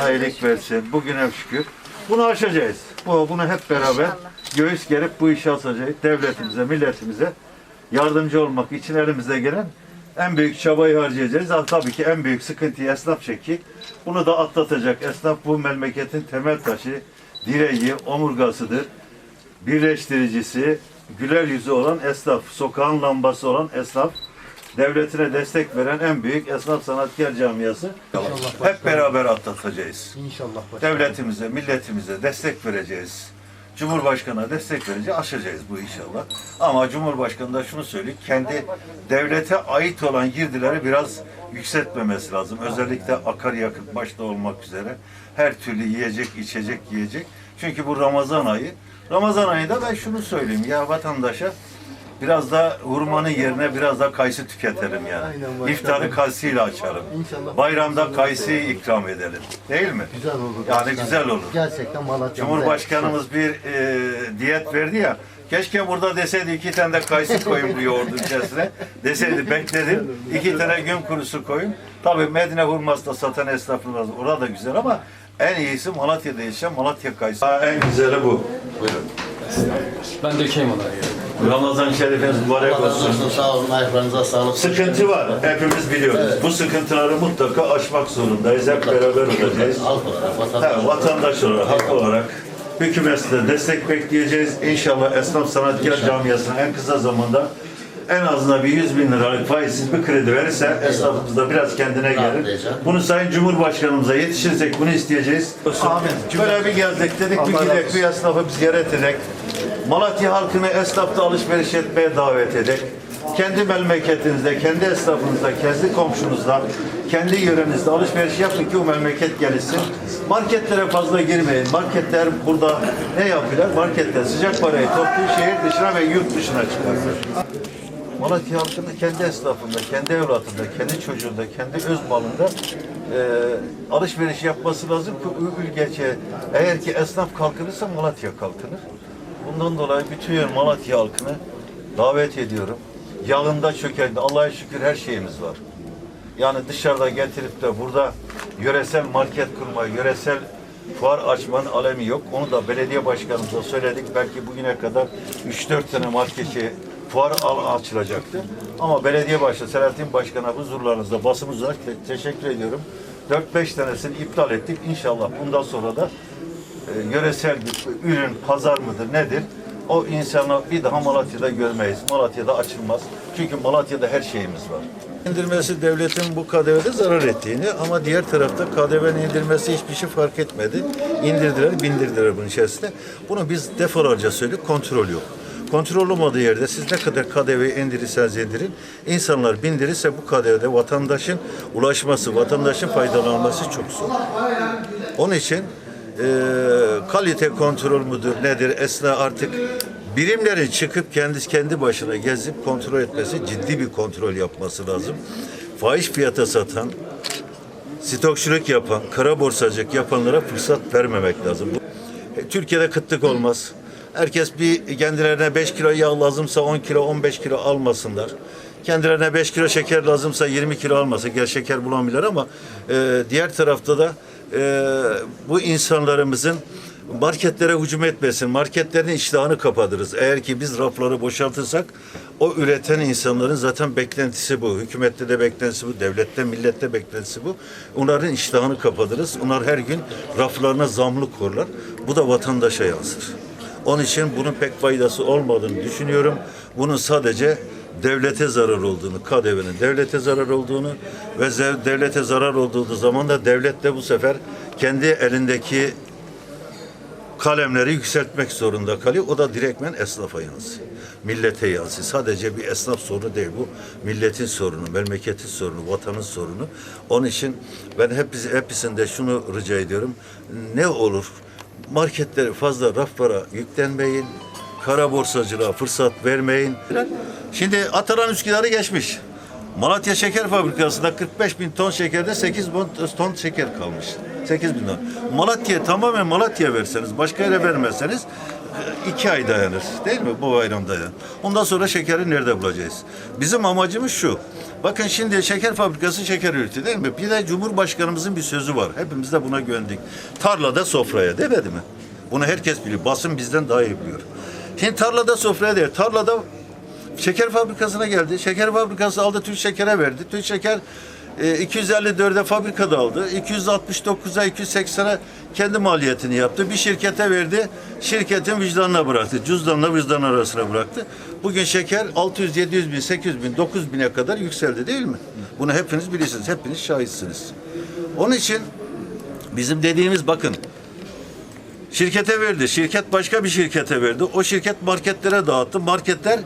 Allah iyilik versin. Bugüne şükür. Bunu aşacağız. Bu, bunu hep beraber göğüs gerip bu işi aşacağız. Devletimize, milletimize yardımcı olmak için elimize gelen en büyük çabayı harcayacağız. Ama tabii ki en büyük sıkıntıyı esnaf çeki. Bunu da atlatacak. Esnaf bu memleketin temel taşı, direği, omurgasıdır. Birleştiricisi, güler yüzü olan esnaf, sokağın lambası olan esnaf, devletine destek veren en büyük esnaf sanatkar camiası. Hep beraber atlatacağız. İnşallah başkanım. Devletimize, milletimize destek vereceğiz. Cumhurbaşkanına destek vereceğiz, aşacağız bu inşallah. Ama Cumhurbaşkanı da şunu söyleyeyim, kendi devlete ait olan girdileri biraz yükseltmemesi lazım. Özellikle akaryakıt başta olmak üzere her türlü yiyecek, içecek, yiyecek. Çünkü bu Ramazan ayı. Ramazan ayında ben şunu söyleyeyim ya vatandaşa biraz da hurmanın yerine biraz da kayısı tüketelim yani. İftarı kayısıyla açalım. İnşallah. Bayramda kayısıyı ikram edelim. Değil mi? Güzel olur. Yani güzel olur. Gerçekten Malatya'mız. Cumhurbaşkanımız bir e, diyet verdi ya. Keşke burada deseydi iki tane de kayısı koyun bu yoğurdun içerisine. Deseydi bekledim. iki tane gün kurusu koyun. Tabii Medine hurması da satan esnafımız orada da güzel ama en iyisi Malatya'da yaşayan Malatya kayısı. Ha, en güzeli bu. Buyurun. Ben dökeyim onları. Ramazan şerifiniz mübarek Allah razı olsun. olsun. Sağ olun. Ayaklarınıza sağlık. Sıkıntı var. Hepimiz biliyoruz. Bu sıkıntıları mutlaka aşmak zorundayız. Hep beraber olacağız. Halk olarak, vatandaş Ha, vatandaş olarak, halk olarak hükümetle destek bekleyeceğiz. İnşallah Esnaf Sanatkar Camiası'na en kısa zamanda en azından bir 100 bin liralık faizsiz bir kredi verirse esnafımız da biraz kendine gelir. Rahatlayacak. Bunu Sayın Cumhurbaşkanımıza yetişirsek bunu isteyeceğiz. Amin. Böyle bir geldik dedik bir gidek bir esnafı bir ziyaret edek. Malatya halkını esnafta alışveriş etmeye davet edek. Kendi memleketinizde, kendi esnafınızda, kendi komşunuzda, kendi yörenizde alışveriş yapın ki o memleket gelişsin. Marketlere fazla girmeyin. Marketler burada ne yapıyorlar? Marketler sıcak parayı topluyor şehir dışına ve yurt dışına çıkartıyor. Malatya halkının kendi esnafında, kendi evlatında, kendi çocuğunda, kendi öz malında e, alışveriş yapması lazım ki ülkece eğer ki esnaf kalkınırsa Malatya kalkınır. Bundan dolayı bütün Malatya halkını davet ediyorum. Yağında çökeldi. Allah'a şükür her şeyimiz var. Yani dışarıda getirip de burada yöresel market kurma, yöresel fuar açmanın alemi yok. Onu da belediye başkanımıza söyledik. Belki bugüne kadar 3-4 tane marketi fuar açılacaktı. Ama belediye başkanı Selahattin Başkan'a huzurlarınızda basımız olarak te- teşekkür ediyorum. 4-5 tanesini iptal ettik. İnşallah bundan sonra da e, yöresel bir ürün, pazar mıdır nedir? O insanı bir daha Malatya'da görmeyiz. Malatya'da açılmaz. Çünkü Malatya'da her şeyimiz var. İndirmesi devletin bu KDV'de zarar ettiğini ama diğer tarafta KDV'nin indirmesi hiçbir şey fark etmedi. İndirdiler, bindirdiler bunun içerisinde. Bunu biz defalarca söyledik, kontrol yok. Kontrol olmadığı yerde siz ne kadar KDV'yi indirirseniz indirin, insanlar bindirirse bu KDV'de vatandaşın ulaşması, vatandaşın faydalanması çok zor. Onun için e, kalite kontrol müdür nedir? Esna artık birimlerin çıkıp kendisi kendi başına gezip kontrol etmesi, ciddi bir kontrol yapması lazım. Fahiş fiyata satan, stokçuluk yapan, kara borsacılık yapanlara fırsat vermemek lazım. E, Türkiye'de kıtlık olmaz. Herkes bir kendilerine 5 kilo yağ lazımsa 10 kilo 15 kilo almasınlar. Kendilerine 5 kilo şeker lazımsa 20 kilo almasın. Gel şeker bulamıyorlar ama e, diğer tarafta da e, bu insanlarımızın marketlere hücum etmesin. Marketlerin iştahını kapatırız. Eğer ki biz rafları boşaltırsak o üreten insanların zaten beklentisi bu. Hükümette de beklentisi bu. Devlette, millette beklentisi bu. Onların iştahını kapatırız. Onlar her gün raflarına zamlı korlar. Bu da vatandaşa yansır. Onun için bunun pek faydası olmadığını düşünüyorum. Bunun sadece devlete zarar olduğunu, KDV'nin devlete zarar olduğunu ve devlete zarar olduğu zaman da devlet de bu sefer kendi elindeki kalemleri yükseltmek zorunda kalıyor. O da direktmen esnafa yansıyor. Millete yansıyor. Sadece bir esnaf sorunu değil bu. Milletin sorunu, memleketin sorunu, vatanın sorunu. Onun için ben hep hepsinde şunu rica ediyorum. Ne olur marketleri fazla raflara yüklenmeyin. Kara borsacılığa fırsat vermeyin. Şimdi Atalan Üsküdar'ı geçmiş. Malatya Şeker Fabrikası'nda 45 bin ton şekerde 8 bin ton şeker kalmış. 8 bin ton. Malatya tamamen Malatya verseniz, başka yere vermezseniz iki ay dayanır. Değil mi? Bu bayram dayanır. Ondan sonra şekeri nerede bulacağız? Bizim amacımız şu. Bakın şimdi şeker fabrikası şeker üretiyor değil mi? Bir de Cumhurbaşkanımızın bir sözü var. Hepimiz de buna güvendik. Tarlada sofraya demedi mi? Bunu herkes biliyor. Basın bizden daha iyi biliyor. Şimdi tarlada sofraya değil. Tarlada şeker fabrikasına geldi. Şeker fabrikası aldı Türk Şeker'e verdi. Türk Şeker e, 254'e fabrikada aldı. 269'a 280'e kendi maliyetini yaptı. Bir şirkete verdi. Şirketin vicdanına bıraktı. Cüzdanla vicdan arasına bıraktı. Bugün şeker 600, 700 bin, 800 bin, 9 bine kadar yükseldi değil mi? Bunu hepiniz bilirsiniz. Hepiniz şahitsiniz. Onun için bizim dediğimiz bakın Şirkete verdi. Şirket başka bir şirkete verdi. O şirket marketlere dağıttı. Marketler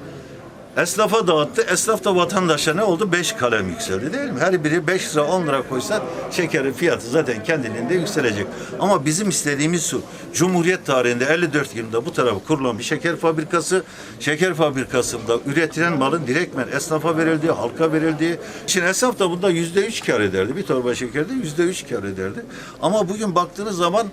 esnafa dağıttı. Esnaf da vatandaşa ne oldu? Beş kalem yükseldi değil mi? Her biri 5 lira 10 lira koysa şekerin fiyatı zaten kendiliğinde yükselecek. Ama bizim istediğimiz şu. Cumhuriyet tarihinde 54 yılında bu tarafa kurulan bir şeker fabrikası. Şeker fabrikasında üretilen malın direktmen esnafa verildiği, halka verildiği. Şimdi esnaf da bunda yüzde üç kar ederdi. Bir torba şekerde yüzde üç kar ederdi. Ama bugün baktığınız zaman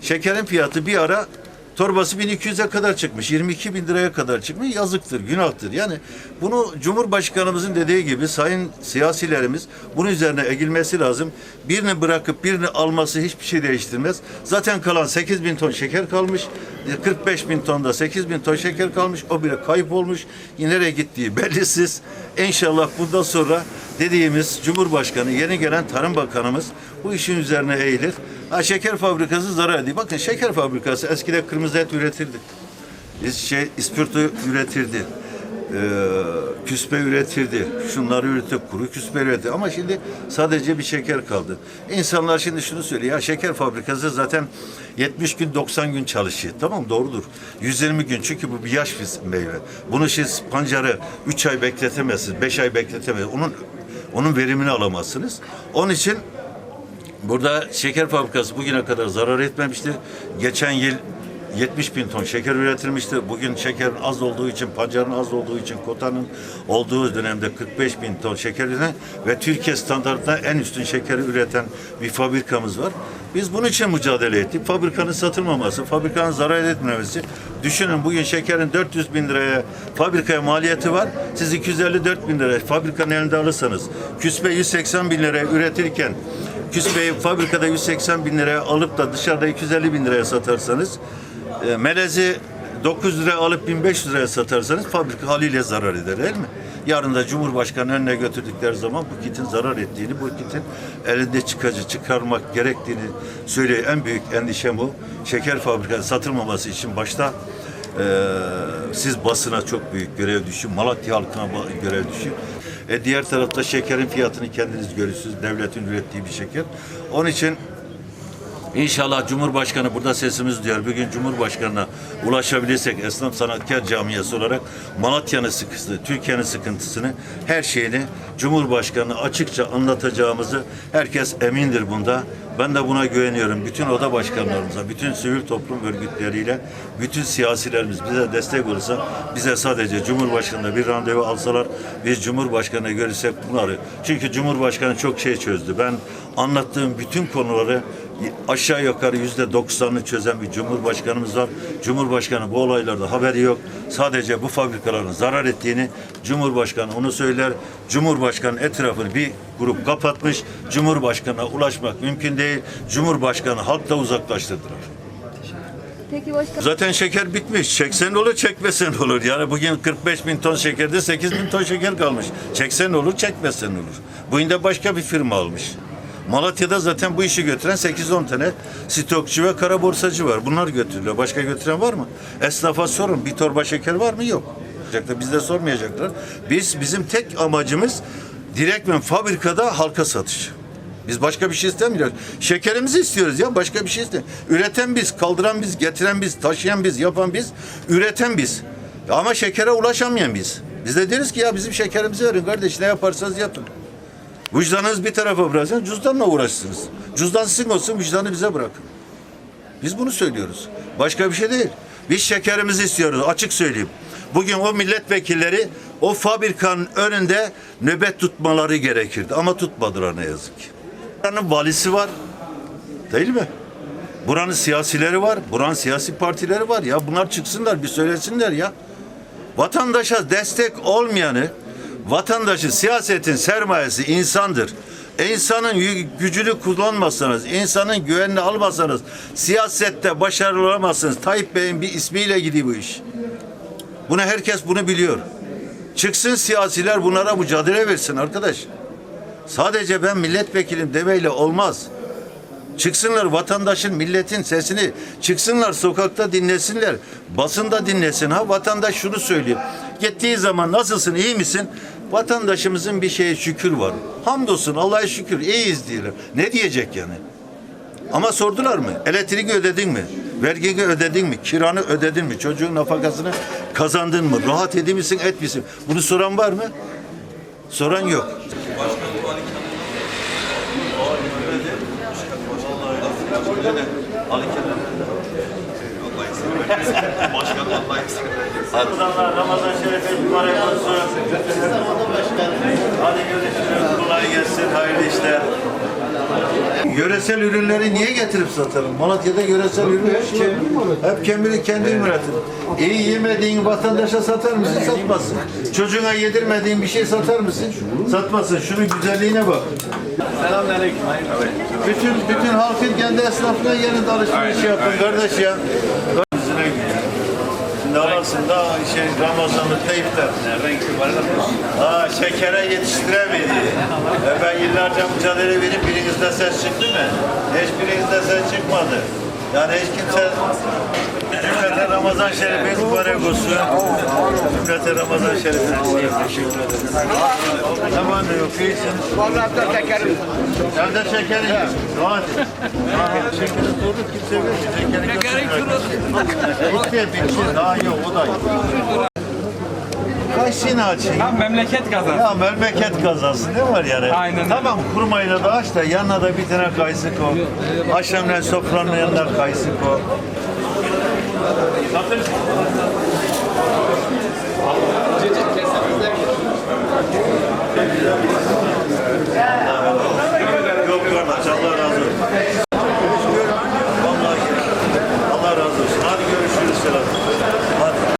şekerin fiyatı bir ara torbası 1200'e kadar çıkmış. 22 bin liraya kadar çıkmış. Yazıktır, günahtır. Yani bunu Cumhurbaşkanımızın dediği gibi sayın siyasilerimiz bunun üzerine egilmesi lazım. Birini bırakıp birini alması hiçbir şey değiştirmez. Zaten kalan 8 bin ton şeker kalmış. 45 bin tonda 8 bin ton şeker kalmış. O bile kayıp olmuş. Nereye gittiği bellisiz. İnşallah bundan sonra dediğimiz Cumhurbaşkanı, yeni gelen Tarım Bakanımız bu işin üzerine eğilir. Ha, şeker fabrikası zarar ediyor. Bakın şeker fabrikası eskiden kırmızı et üretirdi. Şey ispirto üretirdi. Ee, küspe üretirdi. Şunları üretti, kuru küspe üretti. Ama şimdi sadece bir şeker kaldı. İnsanlar şimdi şunu söylüyor. Ya şeker fabrikası zaten 70 gün 90 gün çalışıyor. Tamam doğrudur. 120 gün çünkü bu bir yaş bir meyve. Bunu siz pancarı 3 ay bekletemezsiniz, 5 ay bekletemezsiniz. Onun onun verimini alamazsınız. Onun için Burada şeker fabrikası bugüne kadar zarar etmemiştir. Geçen yıl 70 bin ton şeker üretilmiştir. Bugün şekerin az olduğu için, pancarın az olduğu için, kotanın olduğu dönemde 45 bin ton şeker üreten ve Türkiye standartına en üstün şekeri üreten bir fabrikamız var. Biz bunun için mücadele ettik. Fabrikanın satılmaması, fabrikanın zarar etmemesi. Düşünün bugün şekerin 400 bin liraya fabrikaya maliyeti var. Siz 254 bin liraya fabrikanın elinde alırsanız, küspe 180 bin liraya üretirken Küspeyi fabrikada 180 bin liraya alıp da dışarıda 250 bin liraya satarsanız, e, melezi 900 liraya alıp 1500 liraya satarsanız fabrika haliyle zarar eder değil mi? Yarın da Cumhurbaşkanı önüne götürdükleri zaman bu kitin zarar ettiğini, bu kitin elinde çıkacı çıkarmak gerektiğini söylüyor. En büyük endişem o. Şeker fabrikası satılmaması için başta e, siz basına çok büyük görev düşüyor. Malatya halkına görev düşüyor. E, diğer tarafta şekerin fiyatını kendiniz görürsünüz. Devletin ürettiği bir şeker. Onun için İnşallah Cumhurbaşkanı burada sesimiz duyar. Bugün Cumhurbaşkanı'na ulaşabilirsek esnaf sanatkar camiası olarak Malatya'nın sıkıntısı, Türkiye'nin sıkıntısını, her şeyini Cumhurbaşkanı açıkça anlatacağımızı herkes emindir bunda. Ben de buna güveniyorum. Bütün oda başkanlarımıza, bütün sivil toplum örgütleriyle, bütün siyasilerimiz bize destek olursa, bize sadece Cumhurbaşkanı'na bir randevu alsalar, biz Cumhurbaşkanı'na görürsek bunları. Çünkü Cumhurbaşkanı çok şey çözdü. Ben anlattığım bütün konuları aşağı yukarı yüzde doksanını çözen bir cumhurbaşkanımız var. Cumhurbaşkanı bu olaylarda haberi yok. Sadece bu fabrikaların zarar ettiğini Cumhurbaşkanı onu söyler. Cumhurbaşkanı etrafını bir grup kapatmış. Cumhurbaşkanına ulaşmak mümkün değil. Cumhurbaşkanı halkla uzaklaştırdılar. Peki başka Zaten şeker bitmiş. Çeksen olur, çekmesen olur. Yani bugün 45 bin ton şekerde 8 bin ton şeker kalmış. Çeksen olur, çekmesen olur. Bugün de başka bir firma almış. Malatya'da zaten bu işi götüren 8-10 tane stokçu ve kara borsacı var. Bunlar götürüyor. Başka götüren var mı? Esnafa sorun. Bir torba şeker var mı? Yok. Biz de sormayacaklar. Biz bizim tek amacımız direktmen fabrikada halka satış. Biz başka bir şey istemiyoruz. Şekerimizi istiyoruz ya başka bir şey istemiyoruz. Üreten biz, kaldıran biz, getiren biz, taşıyan biz, yapan biz, üreten biz. Ama şekere ulaşamayan biz. Biz de deriz ki ya bizim şekerimizi verin kardeş ne yaparsanız yapın. Vicdanınız bir tarafa bırakın, cüzdanla uğraşsınız. Cüzdan sizin olsun, vicdanı bize bırakın. Biz bunu söylüyoruz. Başka bir şey değil. Biz şekerimizi istiyoruz, açık söyleyeyim. Bugün o milletvekilleri o fabrikanın önünde nöbet tutmaları gerekirdi. Ama tutmadılar ne yazık ki. Buranın valisi var, değil mi? Buranın siyasileri var, buranın siyasi partileri var. Ya bunlar çıksınlar, bir söylesinler ya. Vatandaşa destek olmayanı, Vatandaşı siyasetin sermayesi insandır. İnsanın yü- gücünü kullanmazsanız, insanın güvenini almazsanız siyasette başarılı olamazsınız. Tayyip Bey'in bir ismiyle gidiyor bu iş. Bunu herkes bunu biliyor. Çıksın siyasiler bunlara mücadele versin arkadaş. Sadece ben milletvekilim demeyle olmaz. Çıksınlar vatandaşın, milletin sesini çıksınlar sokakta dinlesinler. Basında dinlesin. Ha vatandaş şunu söylüyor. Gittiği zaman nasılsın, iyi misin? Vatandaşımızın bir şeye şükür var. Hamdolsun Allah'a şükür iyiyiz diyorlar. Ne diyecek yani? Ama sordular mı? Elektriği ödedin mi? Vergini ödedin mi? Kiranı ödedin mi? Çocuğun nafakasını kazandın mı? Rahat edin misin, et misin? Bunu soran var mı? Soran yok. Ramazan, Ramazan Şerif'e mübarek olsun. Hadi görüşürüz. Kolay gelsin. Hayırlı işler. Yöresel ürünleri niye getirip satalım? Malatya'da yöresel ürün yok ki. Hep kendi kendi üretim. İyi yemediğin vatandaşa satar mısın? Satmazsın. Çocuğuna yedirmediğin bir şey satar mısın? Satmazsın. Şunun güzelliğine bak. Selamünaleyküm. Bütün bütün halkın kendi esnafına gelin de alışveriş yapın kardeş ya. Şimdi arasında şey Ramazanlıkta iftar. Nereden Ha şekere yetiştiremedi. E ben yıllarca mücadele verip birinizde ses çıktı mı? Hiçbirinizde ses çıkmadı. Yani hiç kimse Cümlete Ramazan Şerif'in mübarek olsun. Cümlete Ramazan Şerif'in teşekkür ederim. Hemen de yok. İyisin. Vallahi da şekerim. Sen de şekeri yiyorsun. Hadi. Şekeri sorduk kimse yok. Şekeri götürmüyor. Bir şey daha yok. O da yok. Kaçını açayım. Tam memleket kazansın. Ya memleket kazası ne var yani? Aynen. Tamam kurmayla da aç da yanına da bir tane kayısı koy. Akşamleyin sofranın yanına kayısı koy. Zaten